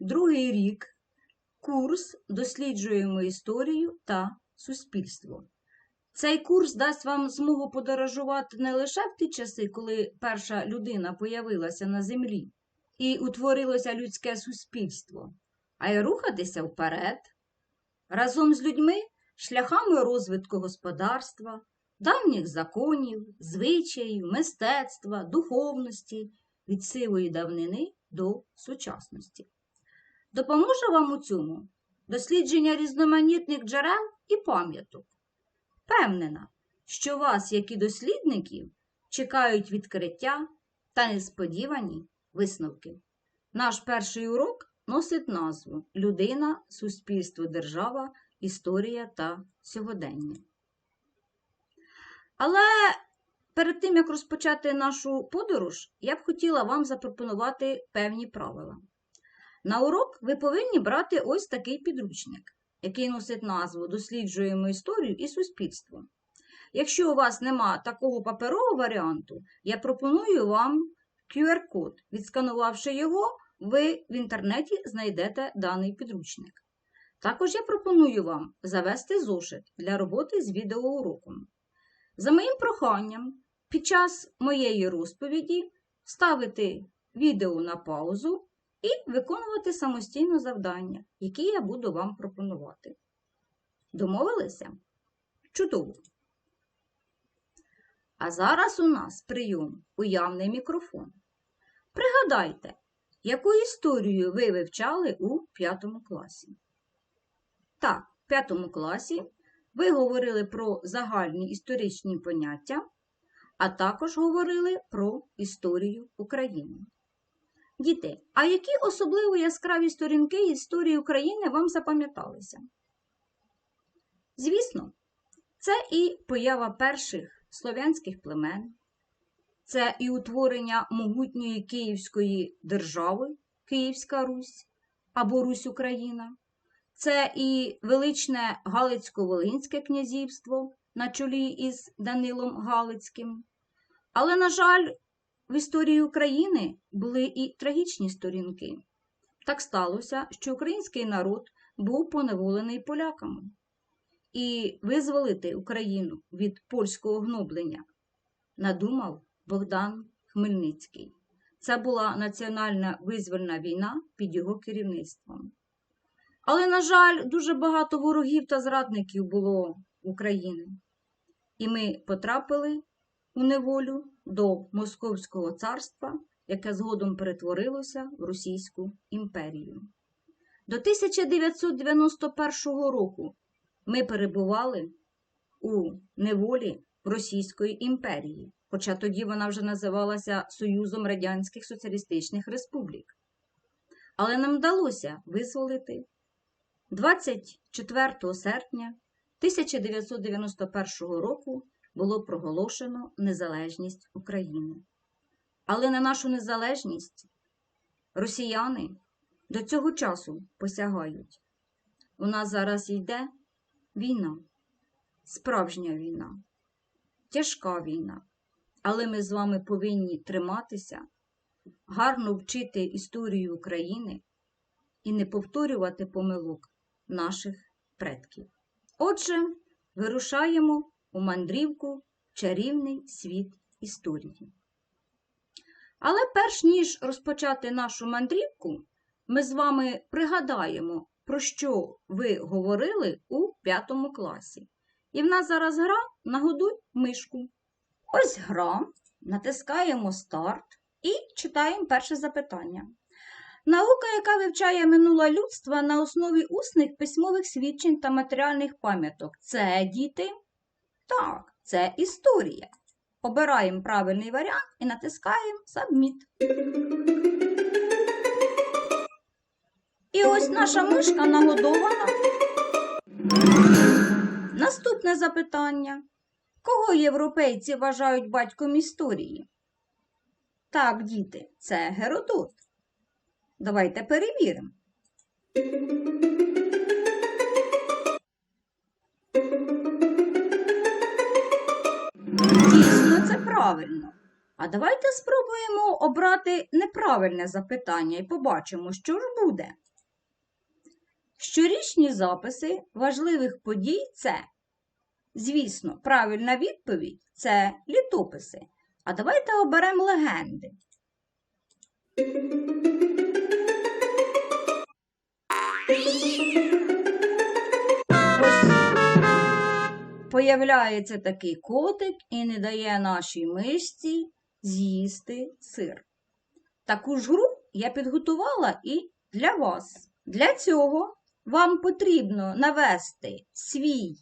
другий рік. Курс Досліджуємо історію та суспільство. Цей курс дасть вам змогу подорожувати не лише в ті часи, коли перша людина появилася на землі і утворилося людське суспільство, а й рухатися вперед. Разом з людьми шляхами розвитку господарства, давніх законів, звичаїв, мистецтва, духовності від сивої давнини до сучасності. Допоможе вам у цьому дослідження різноманітних джерел і пам'яток. Певнена, що вас, як і дослідників, чекають відкриття та несподівані висновки. Наш перший урок носить назву Людина, суспільство, держава, історія та сьогодення. Але перед тим, як розпочати нашу подорож, я б хотіла вам запропонувати певні правила. На урок ви повинні брати ось такий підручник, який носить назву Досліджуємо історію і суспільство. Якщо у вас нема такого паперового варіанту, я пропоную вам QR-код. Відсканувавши його, ви в інтернеті знайдете даний підручник. Також я пропоную вам завести зошит для роботи з відеоуроком. За моїм проханням, під час моєї розповіді ставити відео на паузу і виконувати самостійно завдання, які я буду вам пропонувати. Домовилися? Чудово! А зараз у нас прийом уявний мікрофон. Пригадайте, яку історію ви вивчали у п'ятому класі? Так, в п'ятому класі ви говорили про загальні історичні поняття, а також говорили про історію України. Діти, а які особливо яскраві сторінки історії України вам запам'яталися? Звісно, це і поява перших слов'янських племен, це і утворення могутньої Київської держави, Київська Русь або Русь Україна, це і величне Галицько-Волинське князівство на чолі із Данилом Галицьким. Але, на жаль, в історії України були і трагічні сторінки. Так сталося, що український народ був поневолений поляками. І визволити Україну від польського гноблення надумав Богдан Хмельницький. Це була національна визвольна війна під його керівництвом. Але, на жаль, дуже багато ворогів та зрадників було України. І ми потрапили у неволю до Московського царства, яке згодом перетворилося в Російську імперію. До 1991 року ми перебували у неволі Російської імперії, хоча тоді вона вже називалася Союзом Радянських Соціалістичних Республік. Але нам вдалося визволити 24 серпня 1991 року було проголошено незалежність України. Але на нашу незалежність росіяни до цього часу посягають. У нас зараз йде війна, справжня війна, тяжка війна. Але ми з вами повинні триматися, гарно вчити історію України і не повторювати помилок наших предків. Отже, вирушаємо у мандрівку чарівний світ історії. Але перш ніж розпочати нашу мандрівку, ми з вами пригадаємо, про що ви говорили у п'ятому класі. І в нас зараз гра нагодуй мишку. Ось гра, натискаємо старт і читаємо перше запитання. Наука, яка вивчає минуле людства на основі усних письмових свідчень та матеріальних пам'яток. Це діти? Так, це історія. Обираємо правильний варіант і натискаємо Submit. І ось наша мишка нагодована. Наступне запитання. Кого європейці вважають батьком історії? Так, діти, це Геродот. Давайте перевіримо. Дійсно, це правильно. А давайте спробуємо обрати неправильне запитання і побачимо, що ж буде. Щорічні записи важливих подій це, звісно, правильна відповідь це літописи. А давайте оберемо легенди. Появляється такий котик і не дає нашій мишці з'їсти сир. Таку ж гру я підготувала і для вас. Для цього вам потрібно навести свій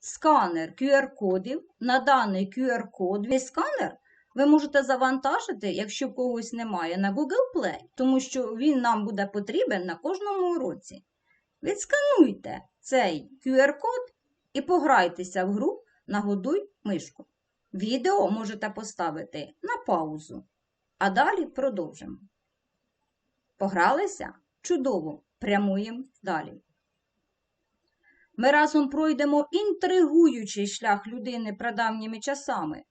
сканер QR-кодів на даний QR-код. Весь сканер ви можете завантажити, якщо когось немає, на Google Play, тому що він нам буде потрібен на кожному уроці. Відскануйте цей QR-код і пограйтеся в гру Нагодуй мишку. Відео можете поставити на паузу, а далі продовжимо. Погралися? Чудово! Прямуємо далі. Ми разом пройдемо інтригуючий шлях людини прадавніми часами,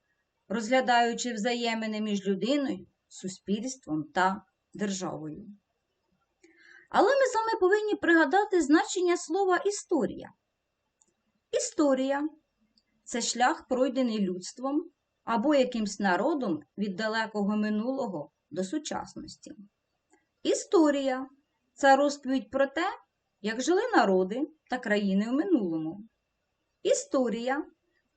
розглядаючи взаємини між людиною, суспільством та державою. Але ми з вами повинні пригадати значення слова історія. Історія це шлях, пройдений людством або якимсь народом від далекого минулого до сучасності. Історія це розповідь про те, як жили народи та країни у минулому. Історія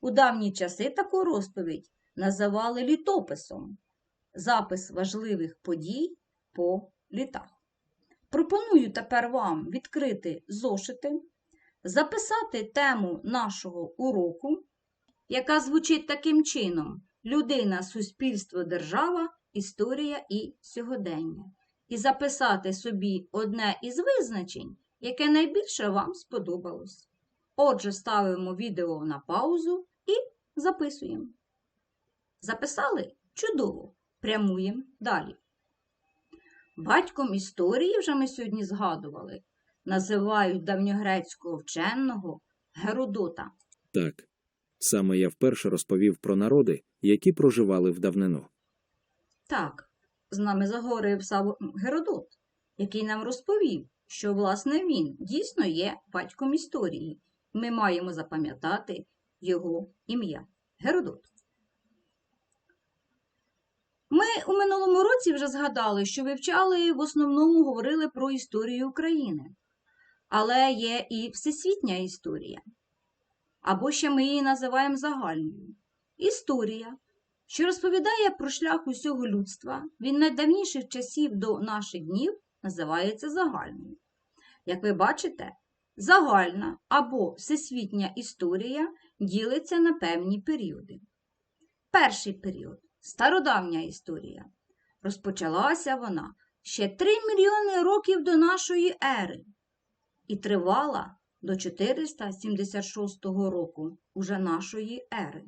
у давні часи таку розповідь називали літописом, запис важливих подій по літах. Пропоную тепер вам відкрити зошити, записати тему нашого уроку, яка звучить таким чином: людина, суспільство, держава, історія і сьогодення. І записати собі одне із визначень, яке найбільше вам сподобалось. Отже, ставимо відео на паузу і записуємо. Записали? Чудово! Прямуємо далі. Батьком історії, вже ми сьогодні згадували, називають давньогрецького вченого Геродота. Так. Саме я вперше розповів про народи, які проживали в давнину. Так, з нами заговорив сам Геродот, який нам розповів, що, власне, він дійсно є батьком історії. Ми маємо запам'ятати його ім'я Геродот. Ми у минулому році вже згадали, що вивчали і в основному говорили про історію України, але є і всесвітня історія, або ще ми її називаємо загальною. Історія, що розповідає про шлях усього людства від найдавніших часів до наших днів, називається загальною. Як ви бачите, загальна або всесвітня історія ділиться на певні періоди. Перший період стародавня історія. Розпочалася вона ще 3 мільйони років до нашої ери і тривала до 476 року уже нашої ери.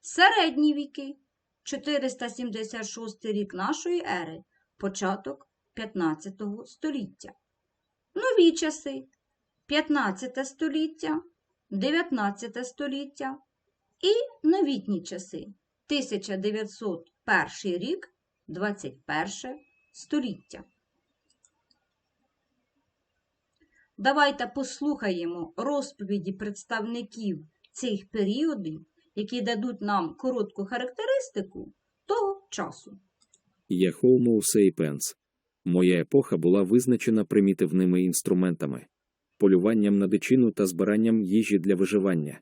Середні віки 476 рік нашої ери, початок 15 століття. Нові часи 15 століття, 19 століття і новітні часи 1901 рік, 21 століття. Давайте послухаємо розповіді представників цих періодів, які дадуть нам коротку характеристику того часу. Я Homo sapiens. Моя епоха була визначена примітивними інструментами, полюванням на дичину та збиранням їжі для виживання.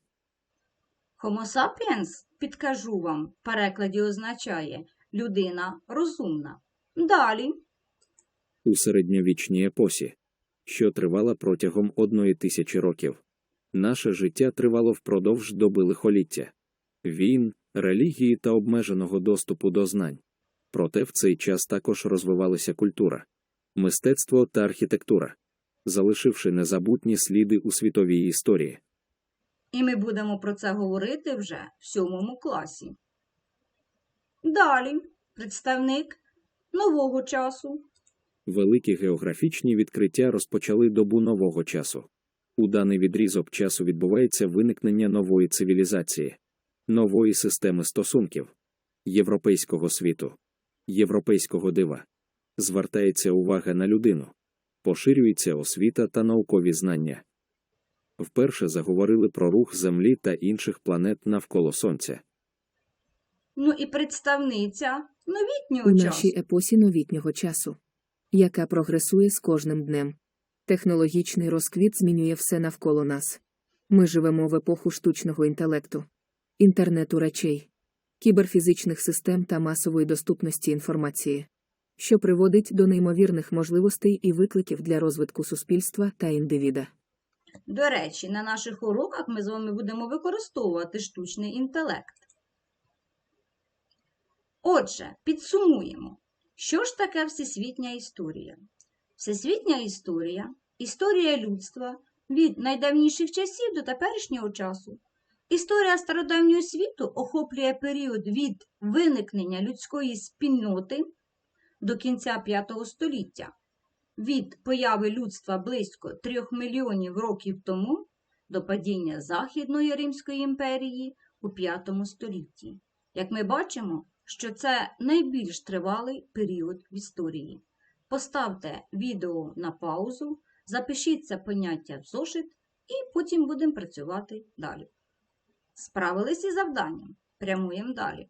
Homo sapiens, підкажу вам, в перекладі означає людина розумна. Далі у середньовічній епосі, що тривала протягом одної тисячі років. Наше життя тривало впродовж доби лихоліття, війн, релігії та обмеженого доступу до знань. Проте в цей час також розвивалися культура, мистецтво та архітектура, залишивши незабутні сліди у світовій історії. І ми будемо про це говорити вже в сьомому класі. Далі представник нового часу. Великі географічні відкриття розпочали добу нового часу. У даний відрізок часу відбувається виникнення нової цивілізації, нової системи стосунків, європейського світу, європейського дива. Звертається увага на людину, поширюється освіта та наукові знання. Вперше заговорили про рух Землі та інших планет навколо Сонця. Ну і представниця новітнього у часу. нашій епосі новітнього часу, яка прогресує з кожним днем. Технологічний розквіт змінює все навколо нас. Ми живемо в епоху штучного інтелекту, інтернету речей, кіберфізичних систем та масової доступності інформації, що приводить до неймовірних можливостей і викликів для розвитку суспільства та індивіда. До речі, на наших уроках ми з вами будемо використовувати штучний інтелект. Отже, підсумуємо, що ж таке всесвітня історія? Всесвітня історія історія людства від найдавніших часів до теперішнього часу. Історія стародавнього світу охоплює період від виникнення людської спільноти до кінця V століття, від появи людства близько 3 мільйонів років тому до падіння Західної Римської імперії у V столітті. Як ми бачимо, що це найбільш тривалий період в історії. Поставте відео на паузу, запишіть це поняття в зошит і потім будемо працювати далі. Справились із завданням. Прямуємо далі.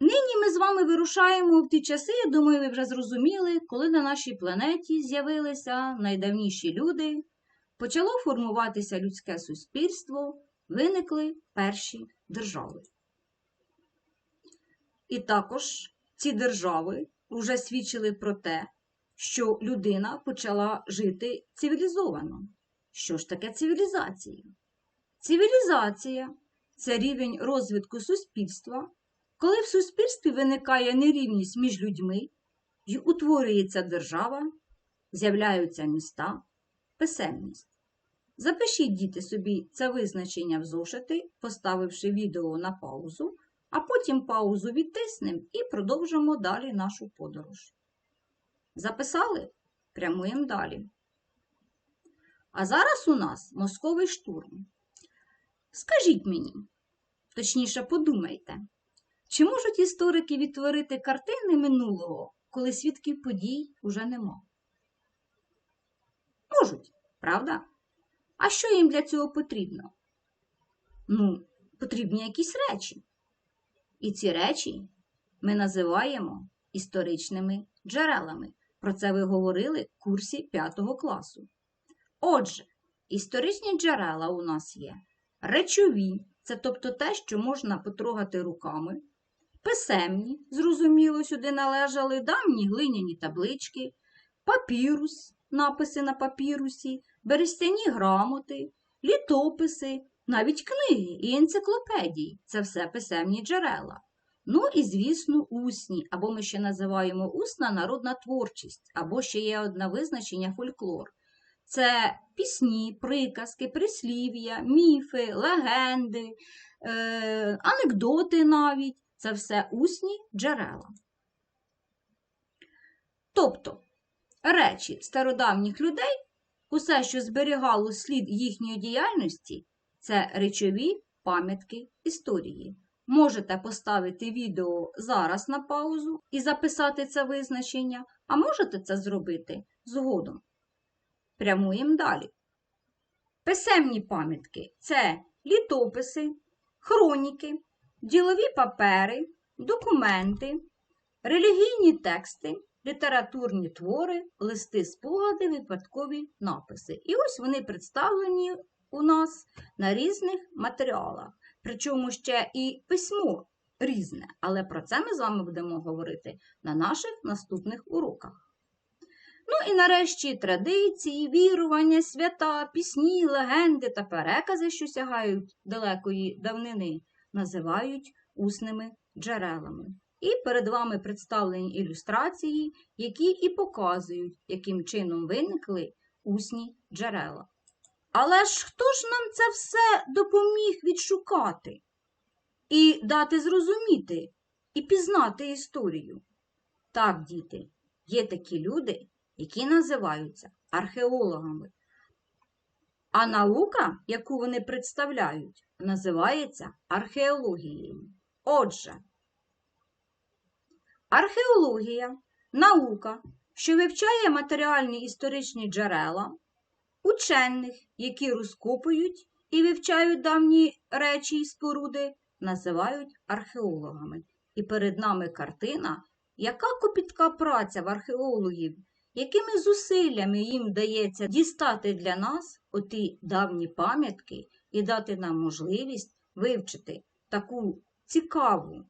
Нині ми з вами вирушаємо в ті часи, я думаю, ви вже зрозуміли, коли на нашій планеті з'явилися найдавніші люди, почало формуватися людське суспільство, виникли перші держави. І також ці держави вже свідчили про те, що людина почала жити цивілізовано. Що ж таке цивілізація? Цивілізація це рівень розвитку суспільства, коли в суспільстві виникає нерівність між людьми і утворюється держава, з'являються міста, писемність. Запишіть, діти, собі це визначення в зошити, поставивши відео на паузу, а потім паузу відтиснемо і продовжимо далі нашу подорож. Записали? Прямуємо далі. А зараз у нас мозковий штурм. Скажіть мені, точніше, подумайте, чи можуть історики відтворити картини минулого, коли свідків подій уже нема? Можуть, правда? А що їм для цього потрібно? Ну, потрібні якісь речі. І ці речі ми називаємо історичними джерелами. Про це ви говорили в курсі 5 класу. Отже, історичні джерела у нас є речові, це тобто те, що можна потрогати руками, писемні, зрозуміло, сюди належали давні глиняні таблички, папірус, написи на папірусі, берестяні грамоти, літописи, навіть книги і енциклопедії це все писемні джерела. Ну і, звісно, усні, або ми ще називаємо усна народна творчість, або ще є одне визначення фольклор. Це пісні, приказки, прислів'я, міфи, легенди, е, анекдоти навіть. Це все усні джерела. Тобто речі стародавніх людей, усе, що зберігало слід їхньої діяльності, це речові пам'ятки історії. Можете поставити відео зараз на паузу і записати це визначення, а можете це зробити згодом. Прямуємо далі. Писемні пам'ятки це літописи, хроніки, ділові папери, документи, релігійні тексти, літературні твори, листи спогади, випадкові написи. І ось вони представлені у нас на різних матеріалах. Причому ще і письмо різне, але про це ми з вами будемо говорити на наших наступних уроках. Ну і нарешті традиції, вірування, свята, пісні, легенди та перекази, що сягають далекої давнини, називають усними джерелами. І перед вами представлені ілюстрації, які і показують, яким чином виникли усні джерела. Але ж хто ж нам це все допоміг відшукати і дати зрозуміти, і пізнати історію? Так, діти, є такі люди, які називаються археологами. А наука, яку вони представляють, називається археологією. Отже, археологія наука, що вивчає матеріальні історичні джерела, учених, які розкопують і вивчають давні речі і споруди, називають археологами. І перед нами картина, яка копітка праця в археологів, якими зусиллями їм вдається дістати для нас оті давні пам'ятки і дати нам можливість вивчити таку цікаву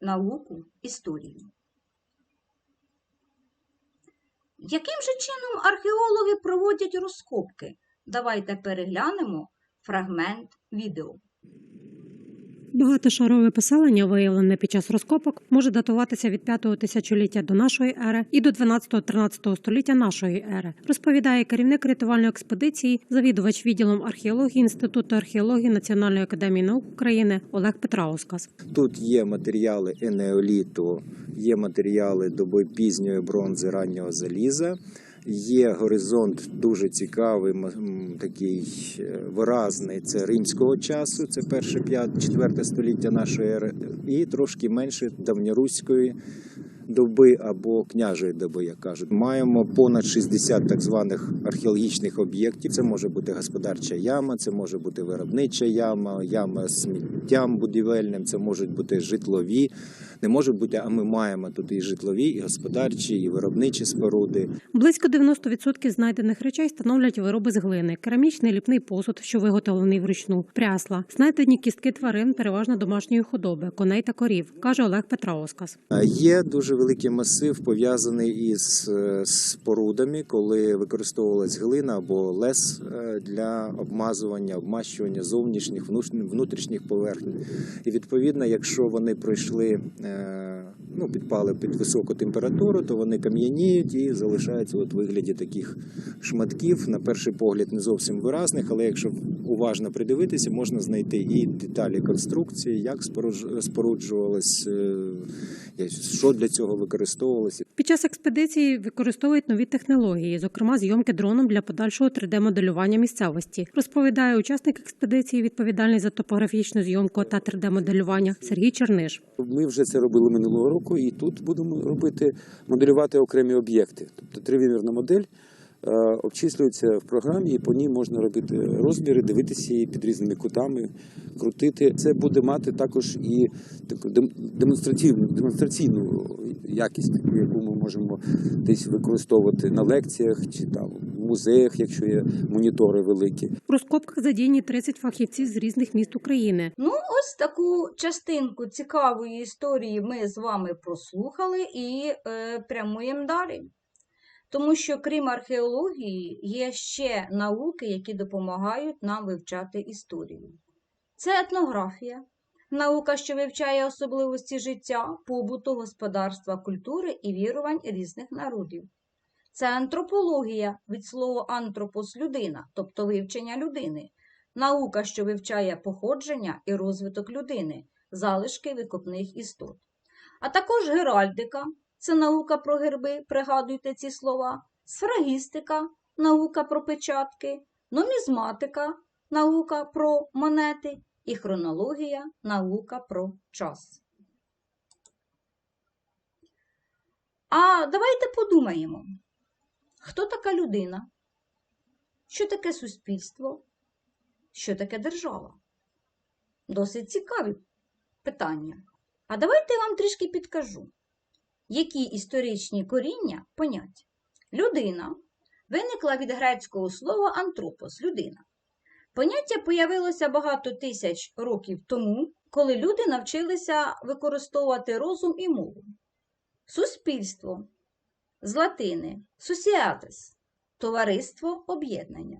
науку історію. Яким же чином археологи проводять розкопки? Давайте переглянемо фрагмент відео. Багатошарове поселення, виявлене під час розкопок, може датуватися від 5 тисячоліття до нашої ери і до 12-13 століття нашої ери, розповідає керівник рятувальної експедиції, завідувач відділом археології Інституту археології Національної академії наук України Олег Петраускас. Тут є матеріали енеоліту, є матеріали доби пізньої бронзи раннього заліза. Є горизонт дуже цікавий, такий е, виразний. Це римського часу, це перше четверте століття нашої ери, і трошки менше давньоруської доби або княжої доби, як кажуть. Маємо понад 60 так званих археологічних об'єктів. Це може бути господарча яма, це може бути виробнича яма, яма з сміттям будівельним, це можуть бути житлові. Не може бути, а ми маємо тут і житлові, і господарчі, і виробничі споруди. Близько 90% знайдених речей становлять вироби з глини, керамічний ліпний посуд, що виготовлений вручну, прясла, знайдені кістки тварин, переважно домашньої худоби, коней та корів, каже Олег Петраускас. А Є дуже великий масив пов'язаний із е, спорудами, коли використовувалась глина або лес е, для обмазування, обмащування зовнішніх внутрішніх поверхень. І відповідно, якщо вони пройшли, е, ну підпали під високу температуру, то вони кам'яніють і залишаються от в вигляді таких шматків. На перший погляд не зовсім виразних, але якщо уважно придивитися, можна знайти і деталі конструкції, як споруджувалось, е, що для цього використовувалося. Під час експедиції використовують нові технології, зокрема зйомки дроном для подальшого 3D-моделювання місцевості, розповідає учасник експедиції, відповідальний за топографічну зйомку та 3D-моделювання Сергій Черниш. Ми вже це робили минулого року, і тут будемо робити моделювати окремі об'єкти. Тобто тривимірна модель е, обчислюється в програмі, і по ній можна робити розміри, дивитися її під різними кутами, крутити. Це буде мати також і таку дем- демонстративну демонстраційну якість, яку ми можемо десь використовувати на лекціях чи там музеях, якщо є монітори великі. У розкопках задіяні 30 фахівців з різних міст України. Ну, ось таку частинку цікавої історії ми з вами прослухали і е, прямуємо далі. Тому що, крім археології, є ще науки, які допомагають нам вивчати історію. Це етнографія, наука, що вивчає особливості життя, побуту, господарства, культури і вірувань різних народів. Це антропологія від слова антропос людина, тобто вивчення людини, наука, що вивчає походження і розвиток людини, залишки викопних істот. А також геральдика це наука про герби, пригадуйте ці слова, сфрагістика наука про печатки, нумізматика наука про монети. І хронологія наука про час. А давайте подумаємо, хто така людина? Що таке суспільство? Що таке держава? Досить цікаві питання. А давайте я вам трішки підкажу, які історичні коріння понять. Людина виникла від грецького слова антропос людина. Поняття появилося багато тисяч років тому, коли люди навчилися використовувати розум і мову. Суспільство з латини societas – товариство об'єднання.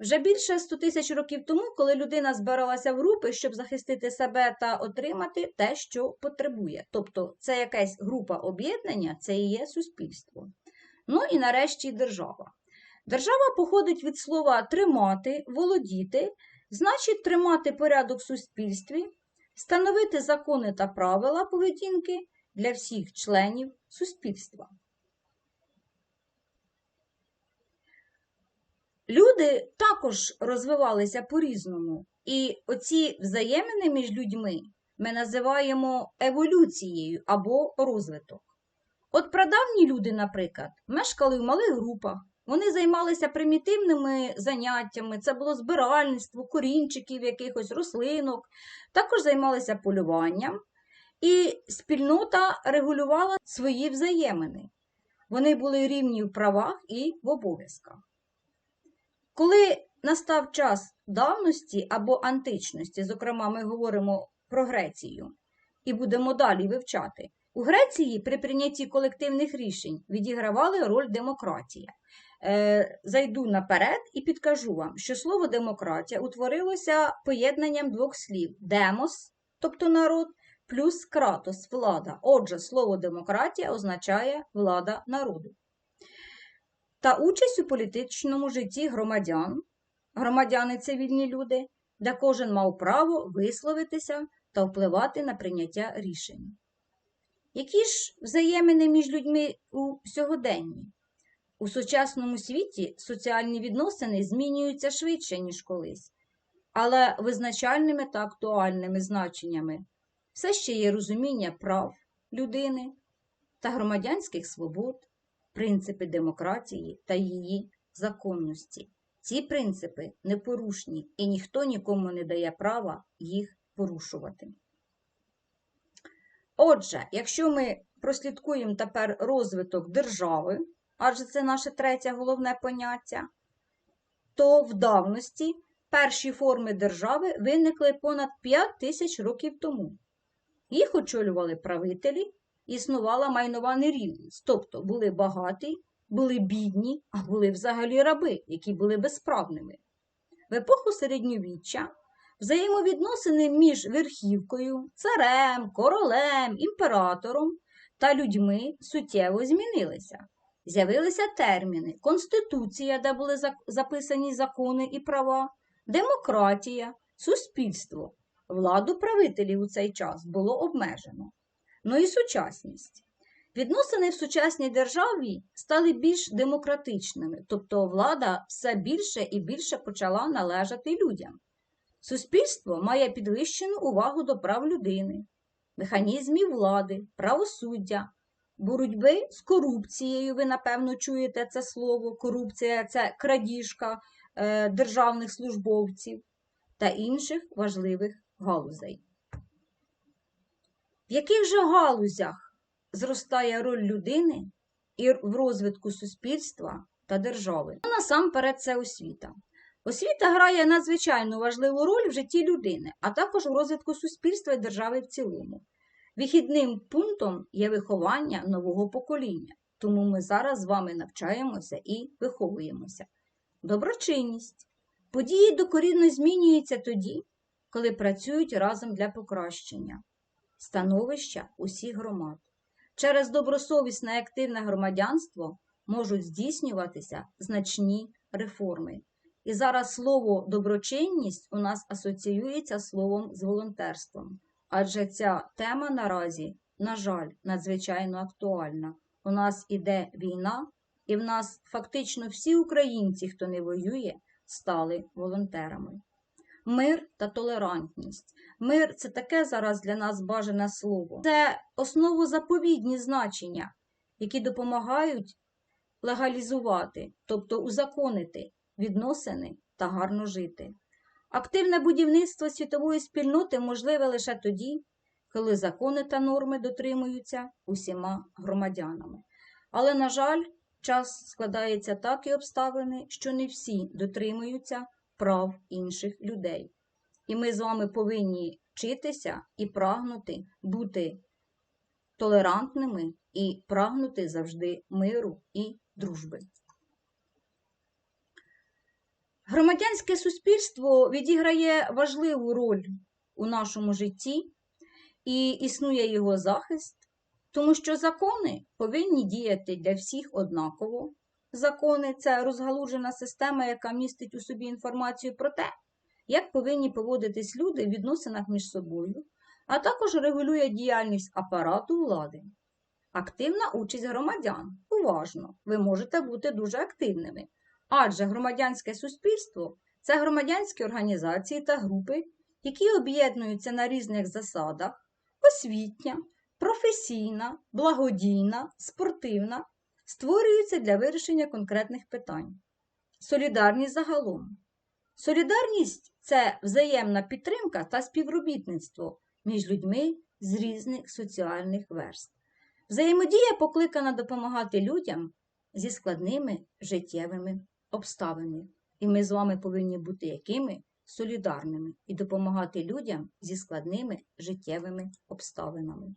Вже більше 100 тисяч років тому, коли людина збиралася в групи, щоб захистити себе та отримати те, що потребує. Тобто це якась група об'єднання, це і є суспільство. Ну і нарешті держава. Держава походить від слова тримати, володіти, значить тримати порядок в суспільстві, встановити закони та правила поведінки для всіх членів суспільства. Люди також розвивалися по-різному, і оці взаємини між людьми ми називаємо еволюцією або розвиток. От прадавні люди, наприклад, мешкали в малих групах, вони займалися примітивними заняттями, це було збиральництво, корінчиків, якихось рослинок, також займалися полюванням, і спільнота регулювала свої взаємини. Вони були рівні в правах і в обов'язках. Коли настав час давності або античності, зокрема, ми говоримо про Грецію, і будемо далі вивчати, у Греції при прийнятті колективних рішень відігравали роль демократія. Е, зайду наперед і підкажу вам, що слово демократія утворилося поєднанням двох слів: демос, тобто народ, плюс кратос влада. Отже, слово демократія означає влада народу. Та участь у політичному житті громадян, громадяни це вільні люди, де кожен мав право висловитися та впливати на прийняття рішень. Які ж взаємини між людьми у сьогоденні? У сучасному світі соціальні відносини змінюються швидше, ніж колись, але визначальними та актуальними значеннями все ще є розуміння прав людини та громадянських свобод, принципи демократії та її законності. Ці принципи непорушні і ніхто нікому не дає права їх порушувати. Отже, якщо ми прослідкуємо тепер розвиток держави, адже це наше третє головне поняття, то в давності перші форми держави виникли понад 5 тисяч років тому. Їх очолювали правителі, існувала майнова нерівність, тобто були багаті, були бідні, а були взагалі раби, які були безправними. В епоху середньовіччя взаємовідносини між верхівкою, царем, королем, імператором та людьми суттєво змінилися. З'явилися терміни конституція, де були записані закони і права, демократія, суспільство. Владу правителів у цей час було обмежено. Ну і сучасність. Відносини в сучасній державі стали більш демократичними, тобто влада все більше і більше почала належати людям. Суспільство має підвищену увагу до прав людини, механізмів влади, правосуддя, боротьби з корупцією. Ви, напевно, чуєте це слово. Корупція це крадіжка е, державних службовців та інших важливих галузей. В яких же галузях зростає роль людини і в розвитку суспільства та держави? Ну, насамперед, це освіта. Освіта грає надзвичайно важливу роль в житті людини, а також у розвитку суспільства і держави в цілому. Вихідним пунктом є виховання нового покоління, тому ми зараз з вами навчаємося і виховуємося. Доброчинність. Події докорінно змінюються тоді, коли працюють разом для покращення становища усіх громад. Через добросовісне активне громадянство можуть здійснюватися значні реформи. І зараз слово доброчинність у нас асоціюється словом з волонтерством, адже ця тема наразі, на жаль, надзвичайно актуальна. У нас іде війна, і в нас фактично всі українці, хто не воює, стали волонтерами. Мир та толерантність. Мир це таке зараз для нас бажане слово. Це основозаповідні значення, які допомагають легалізувати, тобто узаконити відносини та гарно жити. Активне будівництво світової спільноти можливе лише тоді, коли закони та норми дотримуються усіма громадянами. Але, на жаль, час складається так і обставини, що не всі дотримуються прав інших людей. І ми з вами повинні вчитися і прагнути бути толерантними і прагнути завжди миру і дружби. Громадянське суспільство відіграє важливу роль у нашому житті і існує його захист, тому що закони повинні діяти для всіх однаково. Закони це розгалужена система, яка містить у собі інформацію про те, як повинні поводитись люди в відносинах між собою, а також регулює діяльність апарату влади. Активна участь громадян. Уважно, ви можете бути дуже активними. Адже громадянське суспільство це громадянські організації та групи, які об'єднуються на різних засадах: освітня, професійна, благодійна, спортивна, створюються для вирішення конкретних питань. Солідарність загалом. Солідарність це взаємна підтримка та співробітництво між людьми з різних соціальних верств. Взаємодія покликана допомагати людям зі складними життєвими обставинами. І ми з вами повинні бути якими? Солідарними і допомагати людям зі складними життєвими обставинами.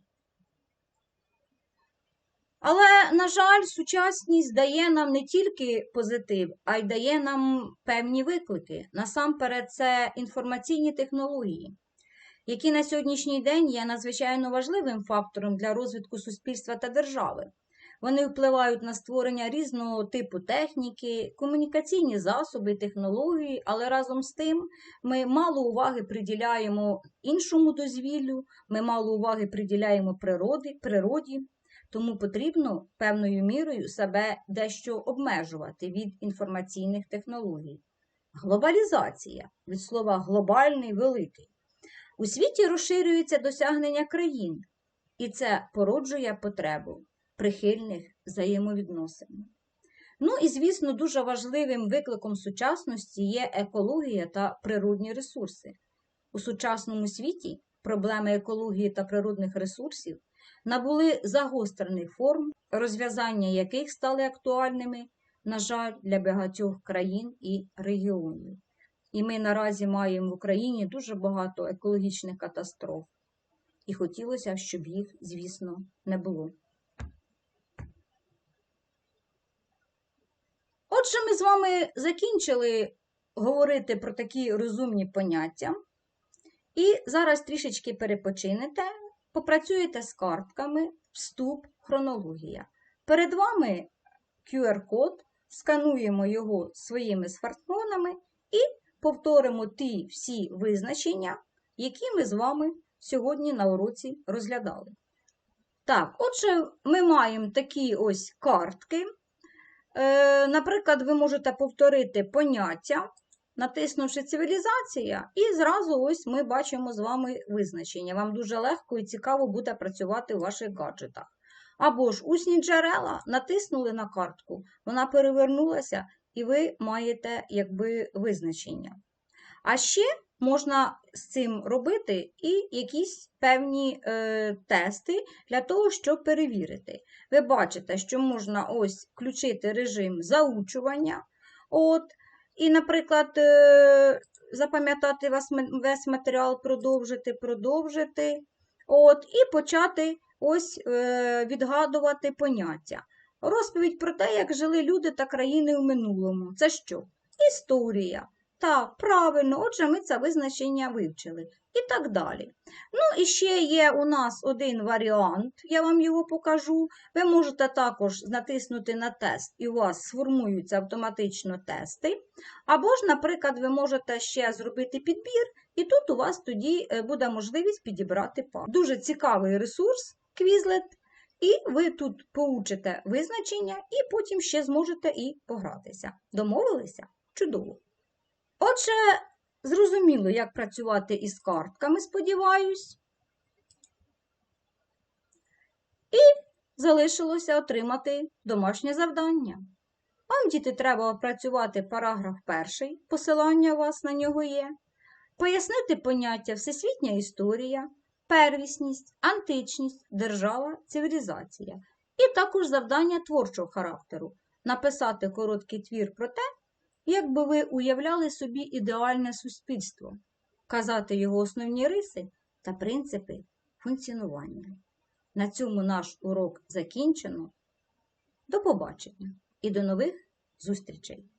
Але, на жаль, сучасність дає нам не тільки позитив, а й дає нам певні виклики. Насамперед, це інформаційні технології, які на сьогоднішній день є надзвичайно важливим фактором для розвитку суспільства та держави. Вони впливають на створення різного типу техніки, комунікаційні засоби, технології, але разом з тим ми мало уваги приділяємо іншому дозвіллю, ми мало уваги приділяємо природі, природі, тому потрібно певною мірою себе дещо обмежувати від інформаційних технологій. Глобалізація від слова глобальний великий. У світі розширюється досягнення країн, і це породжує потребу прихильних взаємовідносин. Ну і, звісно, дуже важливим викликом сучасності є екологія та природні ресурси. У сучасному світі проблеми екології та природних ресурсів набули загострених форм, розв'язання яких стали актуальними, на жаль, для багатьох країн і регіонів. І ми наразі маємо в Україні дуже багато екологічних катастроф. І хотілося щоб їх, звісно, не було. Отже, ми з вами закінчили говорити про такі розумні поняття. І зараз трішечки перепочинете, попрацюєте з картками, вступ, хронологія. Перед вами QR-код, скануємо його своїми смартфонами і повторимо ті всі визначення, які ми з вами сьогодні на уроці розглядали. Так, отже, ми маємо такі ось картки. Е, Наприклад, ви можете повторити поняття, натиснувши цивілізація, і зразу ось ми бачимо з вами визначення. Вам дуже легко і цікаво буде працювати у ваших гаджетах. Або ж усні джерела натиснули на картку, вона перевернулася, і ви маєте якби визначення. А ще можна з цим робити і якісь певні е, тести для того, щоб перевірити. Ви бачите, що можна ось включити режим заучування. От, і, наприклад, е, запам'ятати весь матеріал, продовжити, продовжити. От, і почати ось е, відгадувати поняття. Розповідь про те, як жили люди та країни в минулому. Це що? Історія. Так, правильно, отже, ми це визначення вивчили. І так далі. Ну, і ще є у нас один варіант, я вам його покажу. Ви можете також натиснути на тест, і у вас сформуються автоматично тести. Або ж, наприклад, ви можете ще зробити підбір, і тут у вас тоді е, буде можливість підібрати пар. Дуже цікавий ресурс Quizlet, і ви тут поучите визначення, і потім ще зможете і погратися. Домовилися? Чудово! Отже, зрозуміло, як працювати із картками, сподіваюсь. І залишилося отримати домашнє завдання. Вам, діти, треба опрацювати параграф перший, посилання у вас на нього є, пояснити поняття всесвітня історія, первісність, античність, держава, цивілізація. І також завдання творчого характеру написати короткий твір про те, як би ви уявляли собі ідеальне суспільство, казати його основні риси та принципи функціонування. На цьому наш урок закінчено. До побачення і до нових зустрічей!